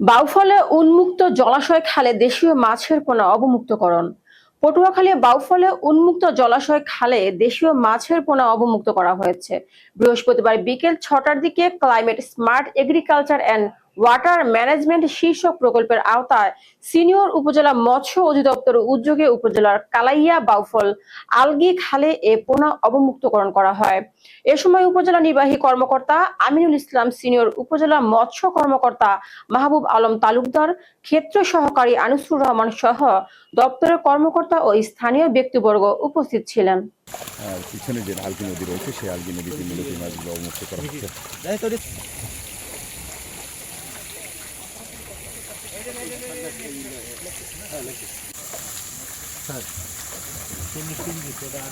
বাউফলে উন্মুক্ত জলাশয় খালে দেশীয় মাছের পোনা অবমুক্তকরণ। পটুয়াখালী বাউফলে উন্মুক্ত জলাশয় খালে দেশীয় মাছের পোনা অবমুক্ত করা হয়েছে। বৃহস্পতিবার বিকেল ছটার দিকে climate smart agriculture and water management শীর্ষক প্রকল্পের আওতায় সিনিয়র উপজেলা মৎস্য অধিদপ্তর উদ্যোগে উপজেলার কালাইয়া বাউফল আলগি খালে এ পোনা অবমুক্তকরণ করা হয়। এ সময় উপজেলা নির্বাহী কর্মকর্তা আমিনুল ইসলাম সিনিয়র উপজেলা মৎস্য কর্মকর্তা মাহবুব আলম তালুকদার ক্ষেত্র সহকারী আনিসুর রহমান সহ দপ্তরের কর্মকর্তা ও স্থানীয় ব্যক্তিবর্গ উপস্থিত ছিলেন। আর পিছনে যে আলগি নদী রয়েছে সেই আলগি নদীতে মূলত মাছগুলো অবমুক্ত করা হচ্ছে Şimdi şimdi kadar.